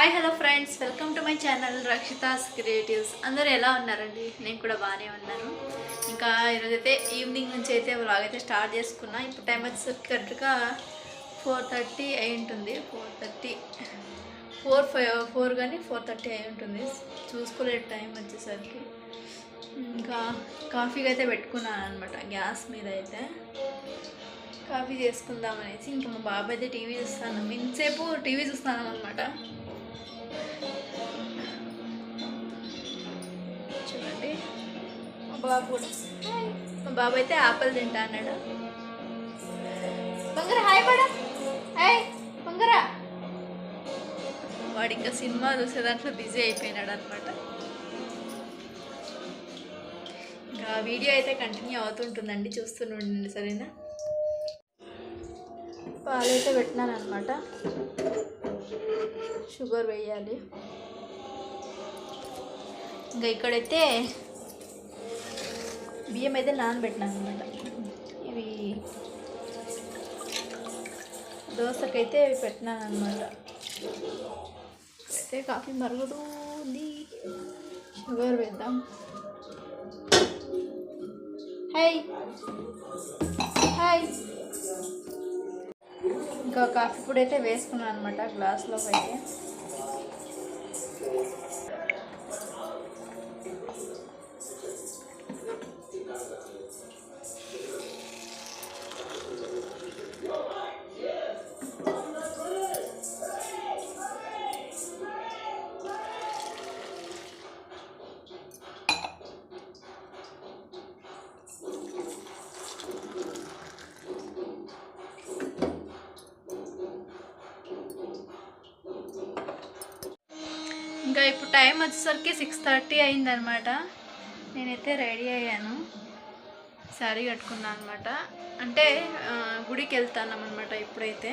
Hi hello friends welcome to my channel Rakshita's creatives అందరూ ఎలా ఉన్నారండి? నేను కూడా బాగానే ఉన్నాను. ఇంకా ఈరోజైతే ఈవినింగ్ నుంచి అయితే వ్లాగ్ అయితే స్టార్ట్ చేసుకున్నా. ఇప్పుడు టైం వచ్చేసరికి కరెక్ట్గా ఫోర్ థర్టీ అయి ఉంటుంది. Four thirty four five four కానీ ఫోర్ థర్టీ అయి ఉంటుంది. చూసుకోలేదు టైం వచ్చేసరికి. ఇంకా కాఫీకి అయితే పెట్టుకున్నాను అనమాట గ్యాస్ మీద అయితే. కాఫీ చేసుకుందాం అనేసి ఇంకా మా బాబాయ్ అయితే టీవీ చూస్తాను. ఇంతసేపు టీవీ చూస్తాను అనమాట బాబు కూడా. మా బాబు అయితే ఆపిల్ తింటా అన్నాడు. బంగారా హాయ్ హాయ్ బంగారా. వాడు ఇంకా సినిమా చూసే దాంట్లో బిజీ అయిపోయినాడు అనమాట ఇంకా వీడియో అయితే కంటిన్యూ అవుతుంటుందండి చూస్తుండండి సరేనా? పాలైతే పెట్టినాను అనమాట షుగర్ వేయాలి. ఇంకా ఇక్కడైతే బియ్యం అయితే నానబెట్టినాను అనమాట ఇవి దోశకైతే ఇవి పెట్టినాను అనమాట అయితే కాఫీ మరుగుతుంది షుగర్ వేద్దాం. హాయ్ హాయ్ ఇంకా కాఫీ పొడి అయితే వేసుకున్నాను అనమాట గ్లాస్లోకి అయితే. ఇంకా ఇప్పుడు టైం వచ్చేసరికి సిక్స్ థర్టీ అయిందనమాట నేనైతే రెడీ అయ్యాను. శారీ కట్టుకున్నాను అనమాట అంటే గుడికి వెళ్తాను అనమాట ఇప్పుడైతే.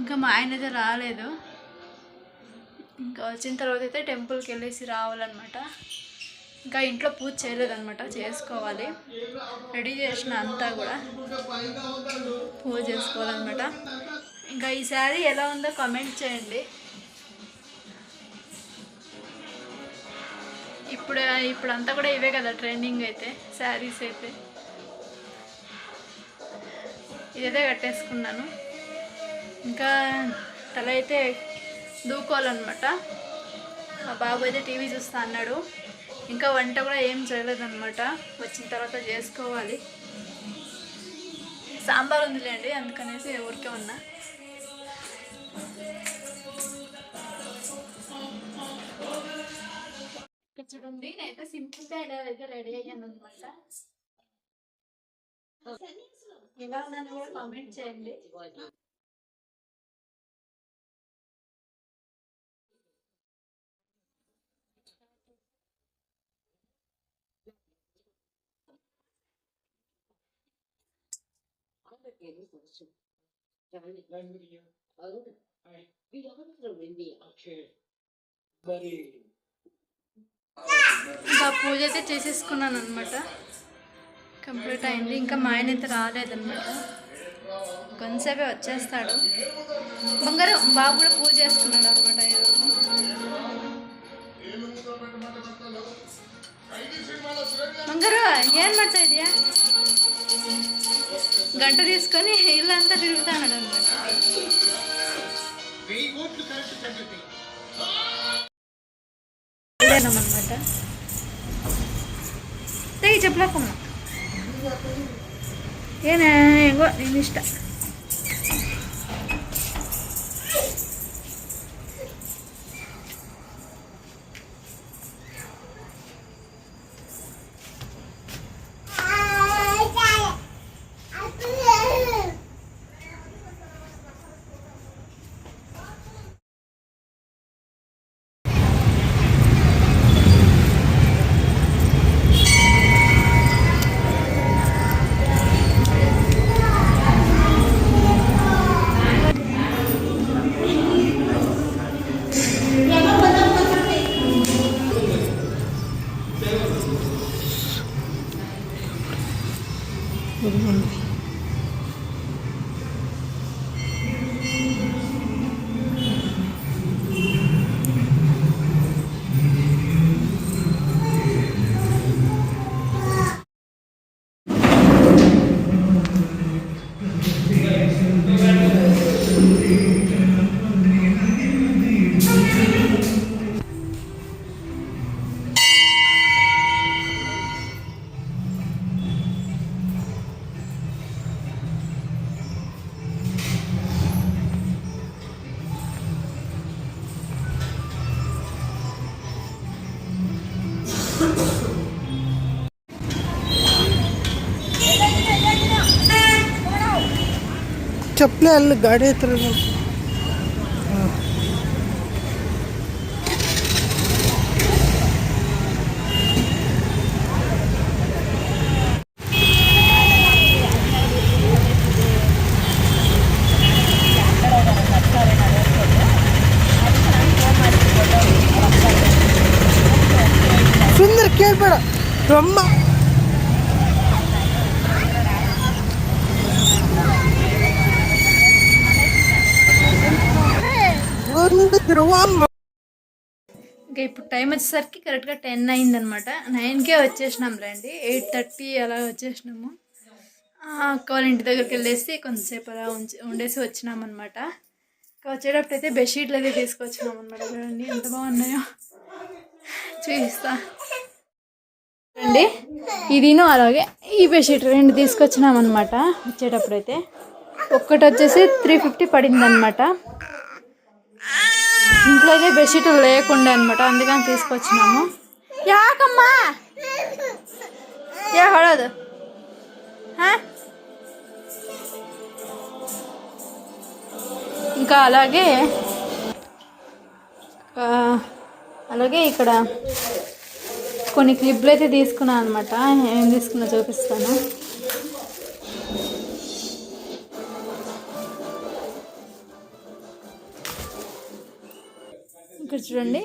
ఇంకా మా ఆయన అయితే రాలేదు. ఇంకా వచ్చిన తర్వాత అయితే టెంపుల్కి వెళ్ళేసి రావాలన్నమాట. ఇంకా ఇంట్లో పూజ చేయలేదన్నమాట చేసుకోవాలి. రెడీ చేసిన అంతా కూడా పూజ చేసుకోవాలన్నమాట. ఇంకా ఈ శారీ ఎలా ఉందో కమెంట్ చేయండి. ఇప్పుడు ఇప్పుడు అంతా కూడా ఇవే కదా ట్రెండింగ్ అయితే శారీస్ అయితే. ఇదైతే కట్టేసుకున్నాను. ఇంకా తల అయితే దూకోవాలన్నమాట. మా బాబు అయితే టీవీ చూస్తా అన్నాడు. ఇంకా వంట కూడా ఏం చేయలేదన్నమాట. వచ్చిన తర్వాత చేసుకోవాలి. సాంబార్ ఉందిలేండి అందుకనేసి ఊరికే ఉన్నా. ఇక్కడ చూడండి నేనైతే సింపుల్గా ఇలా అయితే రెడీ అయ్యాను అనమాట ఎలా ఉన్నాను కూడా కామెంట్ చేయండి ఇంకా పూజ అయితే చేసేసుకున్నాను అనమాట కంప్లీట్ అయింది ఇంకా మా ఆయన అయితే రాలేదన్నమాట కొంతసేపే వచ్చేస్తాడు బంగారు బాబు కూడా పూజ చేసుకున్నాడు అనమాట ఈరోజు బంగారు ఏం ಮಾಡ್ತಾ ಇದೆಯಾ గంట తీసుకొని ఇల్లంతా తిరుగుతాడు అనమాట చేస్తున్నాం అనమాట చెప్పులాకమ్మా ఏనా ఎంగో నేను ఇష్టం ಚಪ್ಪಲಿ ಅಲ್ಲಿ ಗಾಡಿ ಹತ್ರ ಸುಂದರ ಕೇಳ್ಬೇಡ. ರೊಮ್ಮ ఇంకా ఇప్పుడు టైం వచ్చేసరికి కరెక్ట్గా టెన్ అయిందనమాట నైన్కే వచ్చేసినాం రండి. ఎయిట్ థర్టీ అలా వచ్చేసినాము. అక్క వాళ్ళ ఇంటి దగ్గరికి వెళ్ళేసి కొంతసేపు అలా ఉంచి ఉండేసి వచ్చినాం అనమాట ఇంకా వచ్చేటప్పుడు అయితే బెడ్షీట్లు అయితే తీసుకొచ్చినాం అనమాట చూడండి. ఎంత బాగున్నాయో. చూపిస్తా. అండి ఇదిను అలాగే ఈ బెడ్షీట్ రెండు తీసుకొచ్చినాం అనమాట వచ్చేటప్పుడు అయితే. ఒక్కటి వచ్చేసి త్రీ ఫిఫ్టీ పడింది అనమాట ఇంట్లో అయితే బెడ్షీట్ లేకుండా అనమాట అందుకని తీసుకొచ్చినాము. యాకమ్మా! ఏ పడదు. ఇంకా అలాగే అలాగే ఇక్కడ కొన్ని క్లిప్లు అయితే తీసుకున్నాను అనమాట ఏం తీసుకున్నా చూపిస్తాను. ఇక్కడ చూడండి.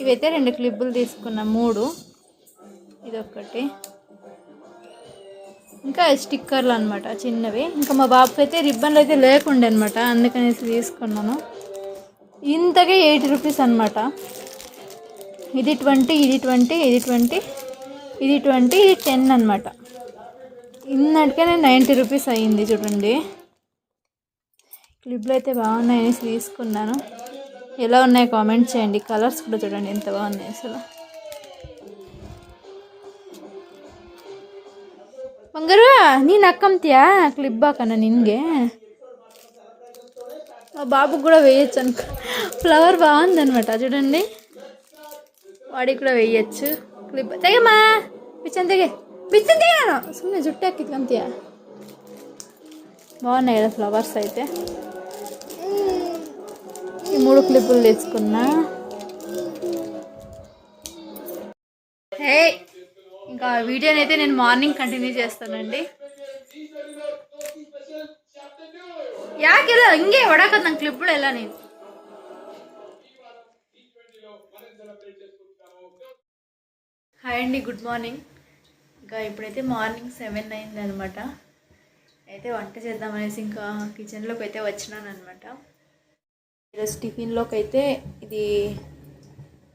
ఇవైతే రెండు క్లిప్పులు తీసుకున్నా మూడు. ఇదొకటి ఇంకా స్టిక్కర్లు అనమాట చిన్నవి. ఇంకా మా బాబుకి అయితే రిబ్బన్లు అయితే లేకుండే అనమాట అందుకనేసి తీసుకున్నాను. ఇంతకే ఎయిటీ రూపీస్ అనమాట ఇది ట్వంటీ ఇది ట్వంటీ ఇది ట్వంటీ ఇది ట్వంటీ ఇది టెన్ అనమాట ఇన్నటికే నైంటీ రూపీస్ అయ్యింది చూడండి. క్లిప్లు అయితే బాగున్నాయనేసి తీసుకున్నాను. ఎలా ఉన్నాయి కామెంట్ చేయండి. కలర్స్ కూడా చూడండి ఎంత బాగున్నాయి అసలు. నేను ನೀನು క్లిప్ ಕ್ಲಿಪ್ నిన్గే? మా బాబు కూడా వేయచ్చు అనుకో. ఫ్లవర్ బాగుందనమాట చూడండి. వాడికి కూడా వేయచ్చు. క్లిప్ తెగమ్మా! పిచ్చని తెగే. పిచ్చని తెగాను సుమ్మ జుట్టు ఎక్కించుకుంతీయా బాగున్నాయి కదా ఫ్లవర్స్ అయితే. ఈ మూడు క్లిప్పులు తెచ్చుకున్నా హే ఇంకా వీడియోని అయితే నేను మార్నింగ్ కంటిన్యూ చేస్తానండి ಯಾಕೆಲ್ಲ ಹಿಂಗೆ ಹೊಡಕತ್ ನಂಗೆ ಕ್ಲಿಪ್ಗಳು ಎಲ್ಲ ನೀನು హాయ్ అండి గుడ్ మార్నింగ్ ఇంకా ఇప్పుడైతే మార్నింగ్ సెవెన్ అయింది అనమాట అయితే వంట చేద్దామనేసి ఇంకా కిచెన్లోకి అయితే వచ్చినాను అనమాట ఈరోజు టిఫిన్లోకి అయితే ఇది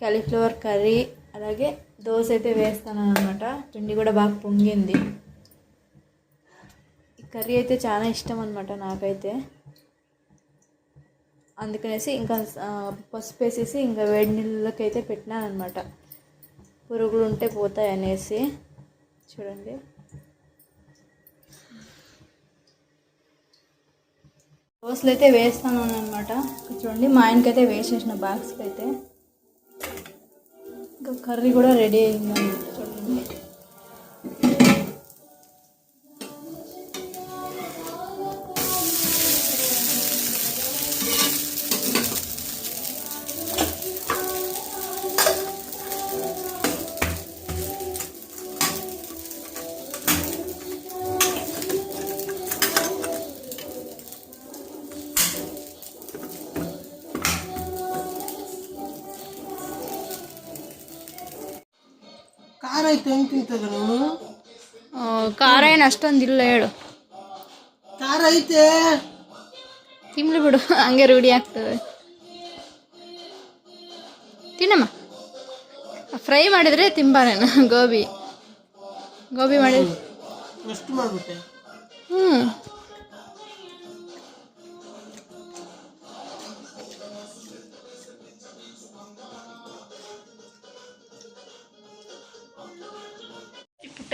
కాలీఫ్లవర్ కర్రీ అలాగే దోశ అయితే వేస్తాను అనమాట పిండి కూడా బాగా పొంగింది. ఈ కర్రీ అయితే చాలా ఇష్టం అనమాట నాకైతే. అందుకనేసి ఇంకా పసుపు వేసేసి ఇంకా వేడి నీళ్ళకి అయితే పెట్టినాను అనమాట పురుగులు ఉంటే పోతాయి అనేసి చూడండి. దోశలు అయితే వేస్తాను అనమాట చూడండి మా ఆయనకైతే వేసేసిన బాక్స్కి అయితే ఇంకా కర్రీ కూడా రెడీ అయిందన్నమాట చూడండి ಖಾರ ಐತೆ ಹೆಂಗೆ ತಿಂತದ ಖಾರ ಏನು ಅಷ್ಟೊಂದು ಇಲ್ಲ ಹೇಳು. ಖಾರ ಐತೆ? ತಿನ್ಲಿ ಬಿಡು ಹಂಗೆ ರೂಢಿ ಆಗ್ತದೆ. ತಿನ್ನಮ್ಮ. ಫ್ರೈ ಮಾಡಿದರೆ ತಿಂಬಾರೇನು ಗೋಬಿ. ಗೋಬಿ ಮಾಡಿದ್ರೆ ಎಷ್ಟು ಮಾಡ್ಬಿಟ್ಟೆ. ಹ್ಞೂ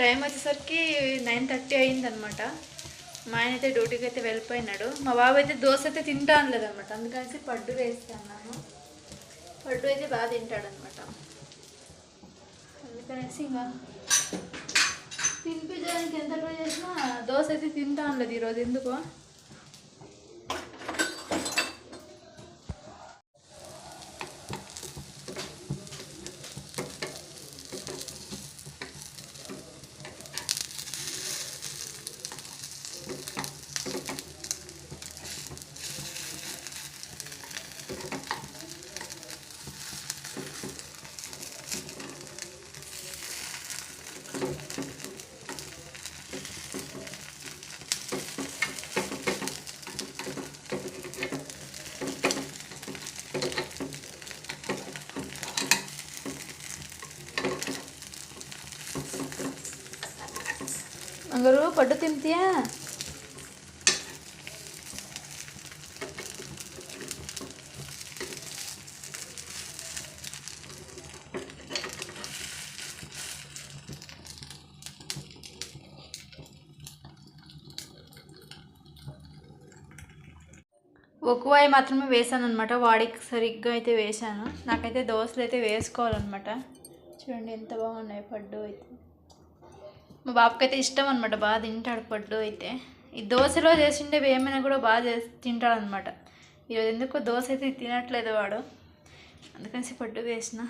టైం వచ్చేసరికి నైన్ థర్టీ అయిందనమాట మా ఆయన అయితే డ్యూటీకి అయితే వెళ్ళిపోయినాడు. మా బాబు అయితే దోశ అయితే తింటా అనలేదనమాట అందుకనేసి పడ్డు వేస్తాను పడ్డు అయితే బాగా తింటాడనమాట అందుకనేసి ఇంకా తినిపించడానికి ఎంత ట్రై చేసినా దోశ అయితే తింటాను లేదు ఈరోజు. ఎందుకో? మంగరు పడ్డు తింటియా ఒక్కవాయి మాత్రమే వేసాను అనమాట వాడికి సరిగ్గా అయితే వేసాను నాకైతే దోశలు అయితే వేసుకోవాలన్నమాట చూడండి ఎంత బాగున్నాయి పడ్డు అయితే మా బాబుకి అయితే ఇష్టం అనమాట బాగా తింటాడు పడ్డు అయితే. ఈ దోశలో చేసిండేవి ఏమైనా కూడా బాగా చేసి తింటాడు అనమాట ఈరోజు ఎందుకో దోశ అయితే తినట్లేదు వాడు. అందుకని పడ్డు వేసిన.